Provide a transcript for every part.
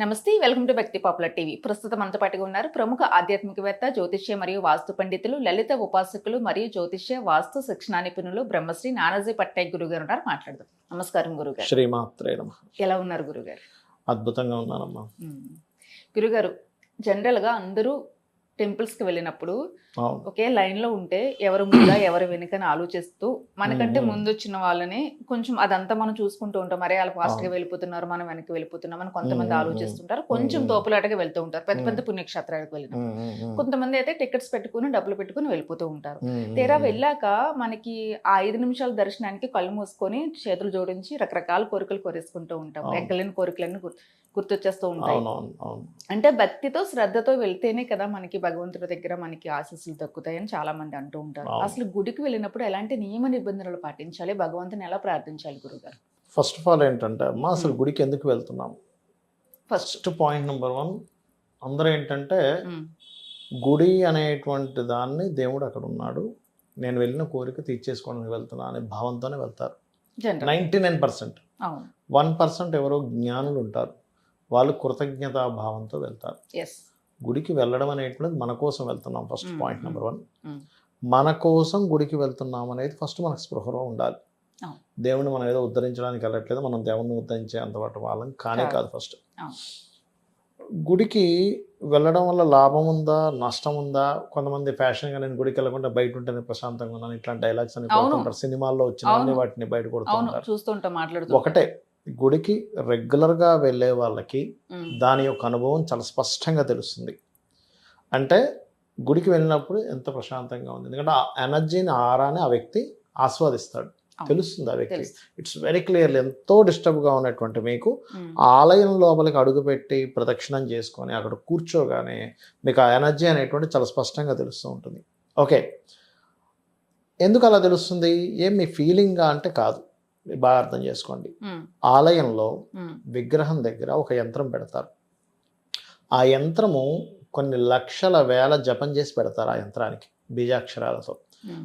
నమస్తే welcome to Bhakti popular TV. ప్రస్తుతం మనతో పాటుగా ఉన్నారు ప్రముఖ ఆధ్యాత్మికవేత్త జ్యోతిష్య మరియు వాస్తు పండితులు లలిత ఉపాసకులు మరియు జ్యోతిష్య వాస్తు శిక్షణా నిపుణులు బ్రహ్మశ్రీ నానాజీ పట్నాయక్ గురువు గారు ఉన్నారు. మాట్లాడదాం. నమస్కారం గురుగారు. శ్రీమాత్రే ఎలా ఉన్నారు గురుగారు? అద్భుతంగా ఉన్నానమ్మా. మ్మ్. గురుగారు జనరల్గా అందరూ టెంపుల్స్కి వెళ్ళినప్పుడు ఒకే లైన్లో ఉంటే ఎవరు ముందా ఎవరు వెనుకని ఆలోచిస్తూ మనకంటే. ముందు వచ్చిన వాళ్ళని కొంచెం అదంతా మనం చూసుకుంటూ ఉంటాం మరే వాళ్ళు ఫాస్ట్గా అవును. వెళ్ళిపోతున్నారు మనం వెనక్కి వెళ్ళిపోతున్నాం అని కొంతమంది. ఆలోచిస్తుంటారు కొంచెం. తోపులాటగా వెళ్తూ ఉంటారు పెద్ద పెద్ద. పుణ్యక్షేత్రాలకు వెళ్ళిన. కొంతమంది అయితే టికెట్స్ పెట్టుకుని డబ్బులు పెట్టుకుని వెళ్ళిపోతూ ఉంటారు తీరా. వెళ్ళాక మనకి ఆ ఐదు నిమిషాల దర్శనానికి కళ్ళు మూసుకొని చేతులు జోడించి రకరకాల కోరికలు కోరేసుకుంటూ ఉంటాం. ఎక్కలేని కోరికలన్నీ గుర్తొచ్చేస్తూ ఉంటాయి అంటే భక్తితో శ్రద్ధతో వెళ్తేనే కదా మనకి భగవంతుడి దగ్గర మనకి ఆశీస్సులు దక్కుతాయని చాలా మంది అంటూ ఉంటారు. అసలు గుడికి వెళ్ళినప్పుడు ఎలాంటి నియమ నిబంధనలు పాటించాలి? భగవంతుని ఎలా ప్రార్థించాలి గురుగారు? ఫస్ట్ ఆఫ్ ఆల్ ఏంటంటే అమ్మా అసలు. గుడికి ఎందుకు వెళ్తున్నాం? ఫస్ట్ పాయింట్ నెంబర్ వన్ అందరూ ఏంటంటే గుడి అనేటువంటి దాన్ని దేవుడు అక్కడ ఉన్నాడు. నేను వెళ్ళిన కోరిక తీర్చేసుకోవడానికి వెళ్తున్నా అనే భావంతోనే వెళ్తారు. Ninety nine percent. One percent ఎవరో జ్ఞానులు ఉంటారు. వాళ్ళు కృతజ్ఞతా భావంతో వెళ్తారు గుడికి వెళ్ళడం అనేటువంటిది మన కోసం వెళ్తున్నాం ఫస్ట్. Point number one. మన కోసం గుడికి వెళ్తున్నాం అనేది ఫస్ట్ మనకు స్పృహలో ఉండాలి అవును. దేవుని మనం ఏదో ఉద్ధరించడానికి వెళ్ళట్లేదు మనం దేవుని ఉద్ధరించే అంతపాటు వాళ్ళం కానీ కాదు. ఫస్ట్ అవును. గుడికి వెళ్ళడం వల్ల లాభం ఉందా నష్టం ఉందా కొంతమంది ఫ్యాషన్గా నేను గుడికి వెళ్ళకుండా బయట ఉంటేనే ప్రశాంతంగా ఉన్నాను ఇట్లాంటి డైలాగ్స్ అని. కొడుతుంటారు సినిమాల్లో వచ్చిన. వాటిని బయట కొడుతూ అవును ఉంటారు చూస్తుంటాం మాట్లాడుతూ ఒకటే గుడికి రెగ్యులర్గా వెళ్ళే వాళ్ళకి దాని యొక్క అనుభవం చాలా స్పష్టంగా తెలుస్తుంది. అంటే గుడికి వెళ్ళినప్పుడు ఎంత ప్రశాంతంగా ఉంది. ఎందుకంటే ఆ ఎనర్జీని ఆరాని ఆ వ్యక్తి ఆస్వాదిస్తాడు. తెలుస్తుంది ఆ వ్యక్తి. ఇట్స్ వెరీ క్లియర్లీ ఎంతో డిస్టర్బ్గా ఉన్నటువంటి మీకు ఆలయం లోపలికి అడుగుపెట్టి ప్రదక్షిణం చేసుకొని అక్కడ కూర్చోగానే మీకు ఆ ఎనర్జీ అనేటువంటి చాలా స్పష్టంగా తెలుస్తూ ఉంటుంది. ఓకే. ఎందుకు అలా తెలుస్తుంది? ఏం మీ ఫీలింగ్గా అంటే కాదు. మీరు బాగా అర్థం చేసుకోండి ఆలయంలో విగ్రహం దగ్గర ఒక యంత్రం పెడతారు. ఆ యంత్రము కొన్ని లక్షల వేల జపం చేసి పెడతారు ఆ యంత్రానికి బీజాక్షరాలతో.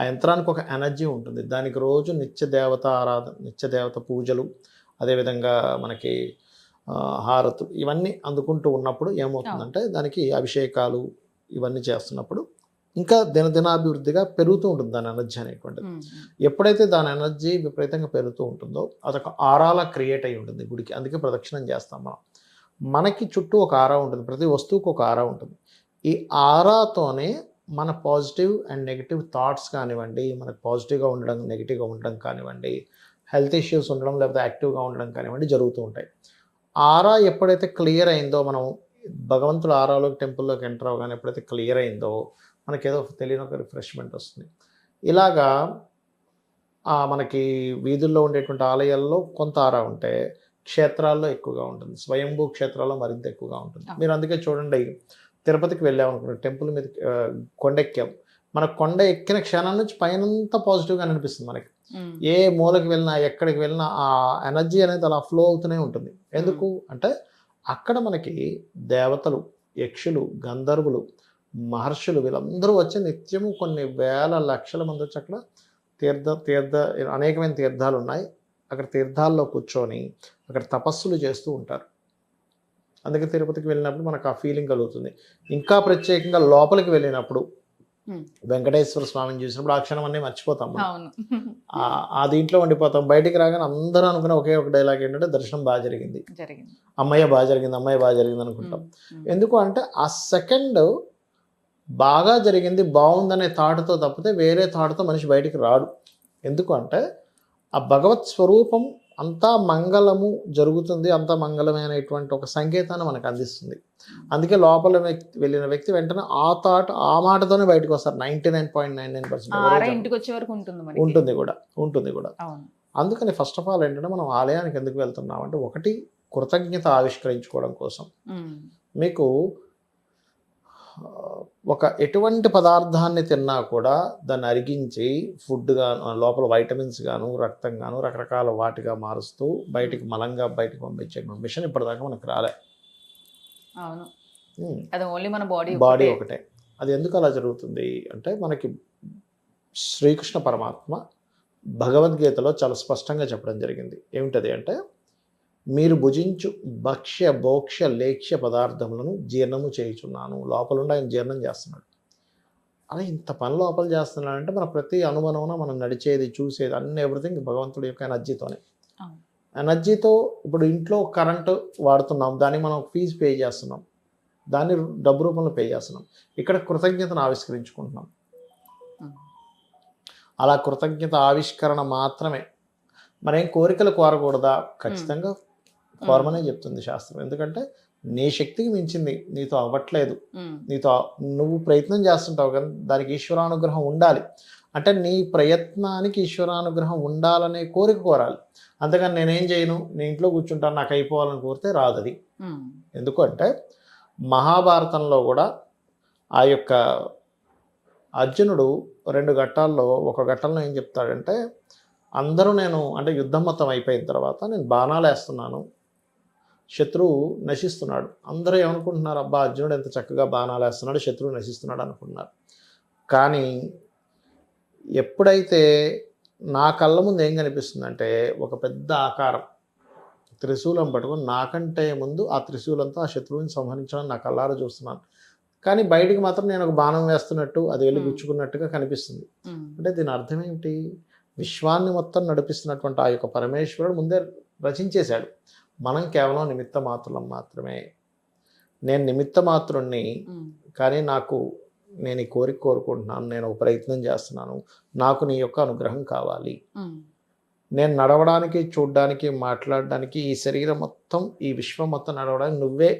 ఆ యంత్రానికి ఒక ఎనర్జీ ఉంటుంది. దానికి రోజు నిత్య దేవత ఆరాధన నిత్య దేవత పూజలు అదేవిధంగా మనకి హారతులు ఇవన్నీ అందుకుంటూ ఉన్నప్పుడు ఏమవుతుందంటే దానికి అభిషేకాలు ఇవన్నీ చేస్తున్నప్పుడు ఇంకా దినదినాభివృద్ధిగా పెరుగుతూ ఉంటుంది దాని ఎనర్జీ అనేటువంటిది. ఎప్పుడైతే దాని ఎనర్జీ విపరీతంగా పెరుగుతూ ఉంటుందో అదొక ఆరాలా క్రియేట్ అయి ఉంటుంది గుడికి. అందుకే ప్రదక్షిణం చేస్తాం మనం. మనకి చుట్టూ ఒక ఆరా ఉంటుంది ప్రతి వస్తువుకు ఒక ఆరా ఉంటుంది. ఈ ఆరాతోనే మన పాజిటివ్ అండ్ నెగిటివ్ థాట్స్ కానివ్వండి మనకు పాజిటివ్గా ఉండడం నెగిటివ్గా ఉండడం కానివ్వండి హెల్త్ ఇష్యూస్ ఉండడం లేకపోతే యాక్టివ్గా ఉండడం కానివ్వండి జరుగుతూ ఉంటాయి. ఆరా ఎప్పుడైతే క్లియర్ అయిందో మనం భగవంతుల ఆరాలోకి టెంపుల్లోకి ఎంటర్ అవగానే ఎప్పుడైతే క్లియర్ అయిందో మనకేదో తెలియని ఒక రిఫ్రెష్మెంట్ వస్తుంది. ఇలాగా ఆ, మనకి వీధుల్లో ఉండేటువంటి ఆలయాల్లో కొంత ఆరా ఉంటే క్షేత్రాల్లో ఎక్కువగా ఉంటుంది. స్వయంభూ క్షేత్రాల్లో మరింత ఎక్కువగా ఉంటుంది. మీరు అందుకే చూడండి తిరుపతికి వెళ్ళామనుకున్నాం టెంపుల్ మీద ఆ, కొండ ఎక్కాం మన కొండ ఎక్కిన క్షణం నుంచి పైనంతా పాజిటివ్గా అనిపిస్తుంది మనకి. ఏ మూలకి వెళ్ళినా ఎక్కడికి వెళ్ళినా ఆ ఎనర్జీ అనేది అలా ఫ్లో అవుతూనే ఉంటుంది. ఎందుకు అంటే అక్కడ మనకి దేవతలు యక్షులు గంధర్వులు మహర్షులు వీళ్ళందరూ వచ్చి నిత్యము కొన్ని వేల లక్షల మంది వచ్చి అక్కడ తీర్థ తీర్థ అనేకమైన తీర్థాలు ఉన్నాయి. అక్కడ తీర్థాల్లో కూర్చొని అక్కడ తపస్సులు చేస్తూ ఉంటారు. అందుకే తిరుపతికి వెళ్ళినప్పుడు మనకు ఆ ఫీలింగ్ కలుగుతుంది. ఇంకా ప్రత్యేకంగా లోపలికి వెళ్ళినప్పుడు. వెంకటేశ్వర స్వామిని చూసినప్పుడు ఆ క్షణం అన్నీ మర్చిపోతాం ఆ- దీంట్లో ఉండిపోతాం. బయటికి రాగానే అందరూ అనుకునే ఒకే ఒక డైలాగ్ ఏంటంటే దర్శనం బాగా జరిగింది. అమ్మయ్య బాగా జరిగింది అమ్మాయి బాగా జరిగింది అనుకుంటాం. ఎందుకు అంటే ఆ సెకండ్ బాగా జరిగింది బాగుందనే థాట్తో తప్పితే వేరే థాట్తో మనిషి బయటికి రాడు. ఎందుకు అంటే ఆ భగవత్ స్వరూపం అంతా మంగళము జరుగుతుంది అంతా మంగళమైనటువంటి ఒక సంకేతాన్ని మనకు అందిస్తుంది. అందుకే లోపల వ్యక్తి వెళ్ళిన వ్యక్తి వెంటనే ఆ థాట్ ఆ మాటతోనే బయటకు వస్తారు. Ninety nine point nine nine వరకు ఉంటుంది కూడా ఉంటుంది కూడా. అందుకని ఫస్ట్ ఆఫ్ ఆల్ ఏంటంటే మనం ఆలయానికి ఎందుకు వెళ్తున్నాం అంటే ఒకటి కృతజ్ఞత ఆవిష్కరించుకోవడం కోసం. మీకు ఒక ఎటువంటి పదార్థాన్ని తిన్నా కూడా దాన్ని అరిగించి ఫుడ్గా లోపల వైటమిన్స్ గాను రక్తం గాను రకరకాల వాటిగా మారుస్తూ బయటికి మలంగా బయటికి పంపించే మిషన్ ఇప్పటిదాకా మనకు రాలే. అవును. అది ఓన్లీ మన బాడీ బాడీ ఒకటే. అది ఎందుకు అలా జరుగుతుంది అంటే మనకి శ్రీకృష్ణ పరమాత్మ భగవద్గీతలో చాలా స్పష్టంగా చెప్పడం జరిగింది. ఏమిటది అంటే మీరు భుజించు భక్ష్య భోక్ష్య లేక్ష్య పదార్థములను జీర్ణము చేయుచున్నాను. లోపలుండి ఆయన జీర్ణం చేస్తున్నాడు. అలా ఇంత పని లోపల చేస్తున్నాడంటే మన ప్రతి అనుమానమున మనం నడిచేది చూసేది అన్ని ఎవ్రీథింగ్ భగవంతుడి యొక్క ఎనర్జీతోనే. ఎనర్జీతో ఇప్పుడు ఇంట్లో కరెంటు వాడుతున్నాం దానికి మనం ఫీజు పే చేస్తున్నాం దాన్ని డబ్బు రూపంలో పే చేస్తున్నాం. ఇక్కడ కృతజ్ఞతను ఆవిష్కరించుకుంటున్నాం. అలా కృతజ్ఞత ఆవిష్కరణ మాత్రమే. మరేం కోరికలు కోరకూడదా? ఖచ్చితంగా కోరమనే చెప్తుంది శాస్త్రం. ఎందుకంటే నీ శక్తికి మించింది నీతో అవ్వట్లేదు. నీతో నువ్వు ప్రయత్నం చేస్తుంటావు కానీ దానికి ఈశ్వరానుగ్రహం ఉండాలి. అంటే నీ ప్రయత్నానికి ఈశ్వరానుగ్రహం ఉండాలనే కోరిక కోరాలి. అంతేగాని నేనేం చేయను? నీ ఇంట్లో కూర్చుంటాను నాకు అయిపోవాలని కోరితే రాదు అది ఉమ్. ఎందుకంటే మహాభారతంలో కూడా ఆ యొక్క అర్జునుడు రెండు ఘట్టాల్లో ఒక ఘట్టంలో ఏం చెప్తాడంటే అందరూ నేను అంటే యుద్ధం మొత్తం అయిపోయిన తర్వాత నేను బాణాలు వేస్తున్నాను శత్రువు నశిస్తున్నాడు. అందరూ ఏమనుకుంటున్నారు? అబ్బా అర్జునుడు ఎంత చక్కగా బాణాలు వేస్తున్నాడు శత్రువు నశిస్తున్నాడు అనుకుంటున్నారు. కానీ ఎప్పుడైతే నా కళ్ళ ముందు ఏం కనిపిస్తుందంటే ఒక పెద్ద ఆకారం. త్రిశూలం పట్టుకొని నాకంటే ముందు ఆ త్రిశూలంతో ఆ శత్రువుని సంహరించడం నా కళ్ళారా చూస్తున్నాను. కానీ బయటికి మాత్రం నేను ఒక బాణం వేస్తున్నట్టు అది వెళ్ళి. గుచ్చుకున్నట్టుగా కనిపిస్తుంది. అంటే దీని అర్థం ఏమిటి? విశ్వాన్ని మొత్తం నడిపిస్తున్నటువంటి ఆ యొక్క పరమేశ్వరుడు ముందే రచించేశాడు. మనం కేవలం నిమిత్త మాత్రులం మాత్రమే నేను నిమిత్త మాత్రుణ్ణి. కానీ నాకు నేను ఈ కోరిక కోరుకుంటున్నాను నేను ఒక ప్రయత్నం చేస్తున్నాను నాకు నీ యొక్క అనుగ్రహం కావాలి. నేను నడవడానికి చూడడానికి మాట్లాడడానికి ఈ శరీరం మొత్తం ఈ విశ్వం మొత్తం నడవడానికి నువ్వే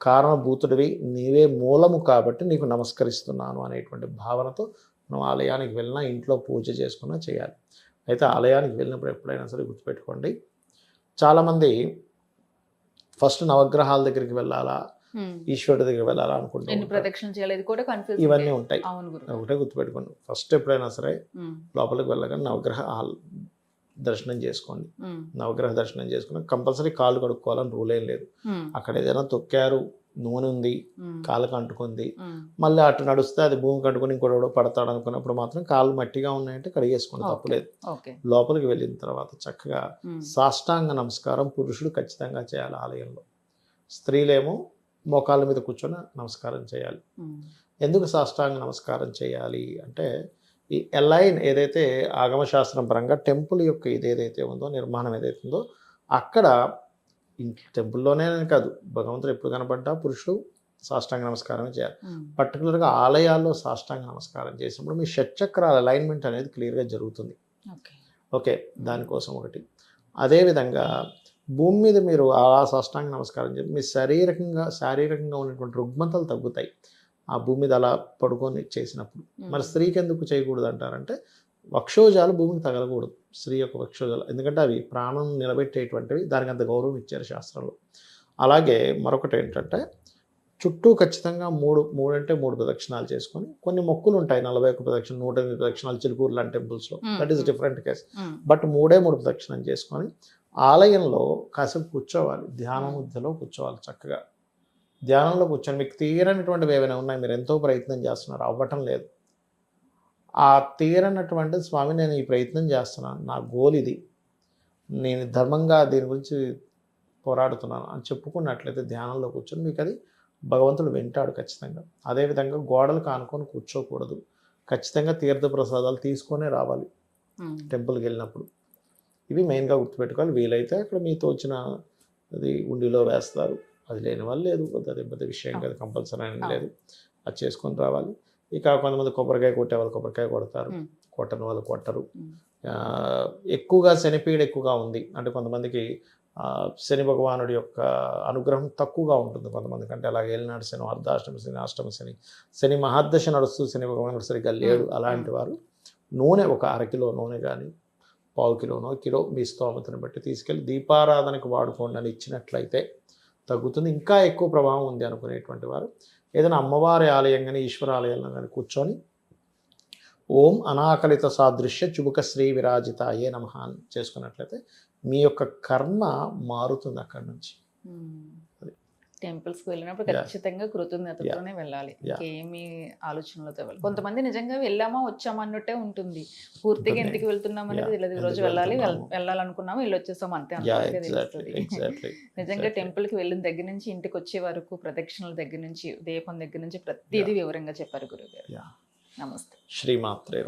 కారణభూతుడివి నీవే మూలము కాబట్టి నీకు నమస్కరిస్తున్నాను అనేటువంటి భావనతో మనం ఆలయానికి వెళ్ళినా ఇంట్లో పూజ చేసుకున్నా చేయాలి అయితే ఆలయానికి వెళ్ళినప్పుడు ఎప్పుడైనా సరే గుర్తుపెట్టుకోండి చాలామంది ఫస్ట్ నవగ్రహాల దగ్గరికి వెళ్ళాలా. ఈశ్వరుడి దగ్గరికి వెళ్ళాలా అనుకుంటూ ఎన్ని ఉంటారు. ప్రదక్షిణలు చేయాలి ఇది కూడా కన్ఫ్యూజ్ ఇవన్నీ ఉంటాయి ఒకటే గుర్తుపెట్టుకోండి ఫస్ట్ ఎప్పుడైనా సరే. లోపలికి వెళ్ళగానే నవగ్రహ దర్శనం చేసుకోండి. నవగ్రహ దర్శనం చేసుకుని కంపల్సరీ కాళ్ళు కడుక్కోవాలని రూల్ ఏం లేదు. అక్కడ ఏదైనా తొక్కారు నూనె ఉంది. కాళ్ళకు అంటుకుంది. మళ్ళీ అటు నడుస్తే అది భూమి కంటుకుని ఇంకోటి పడతాడు అనుకున్నప్పుడు మాత్రం కాళ్ళు మట్టిగా ఉన్నాయంటే కడిగేసుకోండి Okay. తప్పులేదు లోపలికి వెళ్ళిన తర్వాత చక్కగా. సాష్టాంగ నమస్కారం పురుషుడు ఖచ్చితంగా చేయాలి ఆలయంలో స్త్రీలేమో మోకాళ్ళ మీద కూర్చొని నమస్కారం చేయాలి. ఎందుకు సాష్టాంగ నమస్కారం చేయాలి అంటే ఈ ఎలైన్ ఏదైతే ఆగమశాస్త్రం పరంగా టెంపుల్ యొక్క ఇది ఏదైతే ఉందో నిర్మాణం ఏదైతే ఉందో అక్కడ టెంపుల్లోనే కాదు. భగవంతుడు ఎప్పుడు కనబడ్డా పురుషుడు సాష్టాంగ నమస్కారం చేయాలి. పర్టికులర్గా ఆలయాల్లో సాష్టాంగ నమస్కారం చేసినప్పుడు మీ షట్చక్రాల అలైన్మెంట్ అనేది క్లియర్గా జరుగుతుంది. ఓకే. దానికోసం ఒకటి. అదేవిధంగా భూమి మీద మీరు అలా సాష్టాంగ నమస్కారం చేసి మీ శారీరకంగా శారీరకంగా ఉన్నటువంటి రుగ్మతలు తగ్గుతాయి. ఆ భూమి మీద అలా పడుకొని చేసినప్పుడు. మరి స్త్రీకి ఎందుకు చేయకూడదు అంటారంటే వక్షోజాలు భూమికి తగలకూడదు. స్త్రీ యొక్క వక్షోజాలు. ఎందుకంటే అవి ప్రాణం నిలబెట్టేటువంటివి దానికి అంత గౌరవం ఇచ్చారు శాస్త్రంలో. అలాగే మరొకటి ఏంటంటే చుట్టూ ఖచ్చితంగా మూడు మూడు అంటే మూడు ప్రదక్షిణాలు చేసుకొని కొన్ని మొక్కులు ఉంటాయి నలభై ఒక్క ప్రదక్షిణ నూట ఎనిమిది ప్రదక్షిణాలు చిలుకూరు లాంటి టెంపుల్స్లో. That is different case. But మూడే మూడు ప్రదక్షిణం చేసుకొని ఆలయంలో కాసేపు కూర్చోవాలి. ధ్యాన ముద్దలో కూర్చోవాలి చక్కగా. ధ్యానంలో కూర్చొని మీకు తీరనటువంటివి ఏవైనా ఉన్నాయి? మీరు ఎంతో ప్రయత్నం చేస్తున్నారు. అవ్వటం లేదు. ఆ తీరనటువంటి స్వామి నేను ఈ ప్రయత్నం చేస్తున్నాను. నా గోల్ ఇది. నేను ధర్మంగా దీని గురించి పోరాడుతున్నాను అని చెప్పుకున్నట్లయితే ధ్యానంలో కూర్చొని మీకు అది భగవంతుడు వింటాడు ఖచ్చితంగా. అదేవిధంగా గోడలు కానుకొని కూర్చోకూడదు. ఖచ్చితంగా తీర్థ ప్రసాదాలు తీసుకొనే రావాలి. టెంపుల్కి వెళ్ళినప్పుడు. ఇవి మెయిన్గా గుర్తుపెట్టుకోవాలి. వీలైతే అక్కడ మీతో వచ్చిన అది ఉండిలో వేస్తారు. అది లేని వాళ్ళు లేదు అది పెద్ద విషయం కాదు. కంపల్సరీ అని లేదు. అది చేసుకొని రావాలి. ఇక కొంతమంది కొబ్బరికాయ కొట్టే వాళ్ళు కొబ్బరికాయ కొడతారు. కొట్టని వాళ్ళు కొట్టరు. ఎక్కువగా శనిపీడ ఎక్కువగా ఉంది. అంటే కొంతమందికి శని భగవానుడి యొక్క అనుగ్రహం తక్కువగా ఉంటుంది కొంతమందికి. అంటే అలాగే ఏలినాడు శని అర్ధాష్టమి శని అష్టమ శని శని మహాదశ నడుస్తూ శని భగవానుడు సరిగ్గా లేడు. అలాంటి వారు నూనె ఒక అరకిలో నూనె కానీ పావు కిలోనో కిలో మీ స్తోమతను బట్టి తీసుకెళ్ళి దీపారాధనకు వాడుకోండి అని ఇచ్చినట్లయితే తగ్గుతుంది. ఇంకా ఎక్కువ ప్రభావం ఉంది అనుకునేటువంటి వారు ఏదైనా అమ్మవారి ఆలయం కానీ ఈశ్వర ఆలయంలో కానీ కూర్చొని ఓం అనాకలిత సాదృశ్య చుబుక శ్రీ విరాజితాయే నమ అని చేసుకున్నట్లయితే మీ యొక్క కర్మ మారుతుంది అక్కడి నుంచి. ఉమ్. టెంపుల్స్కి వెళ్ళినప్పుడు. ఖచ్చితంగా కృతజ్ఞతతోనే వెళ్ళాలి. ఇంకేమి ఆలోచనలతో వెళ్ళాలి కొంతమంది నిజంగా వెళ్ళామా వచ్చామా అన్నట్టే ఉంటుంది పూర్తిగా. ఎందుకు వెళ్తున్నాం అనేది ఈ రోజు వెళ్ళాలి. వెళ్ళాలనుకున్నాము వెళ్ళి వచ్చేసాం అంతే తెలుస్తుంది నిజంగా టెంపుల్కి వెళ్ళిన దగ్గర నుంచి ఇంటికి వచ్చే వరకు ప్రదక్షిణల దగ్గర నుంచి దీపం దగ్గర నుంచి ప్రతిదీ వివరంగా చెప్పారు గురుగారు Yeah. నమస్తే శ్రీమాత్రే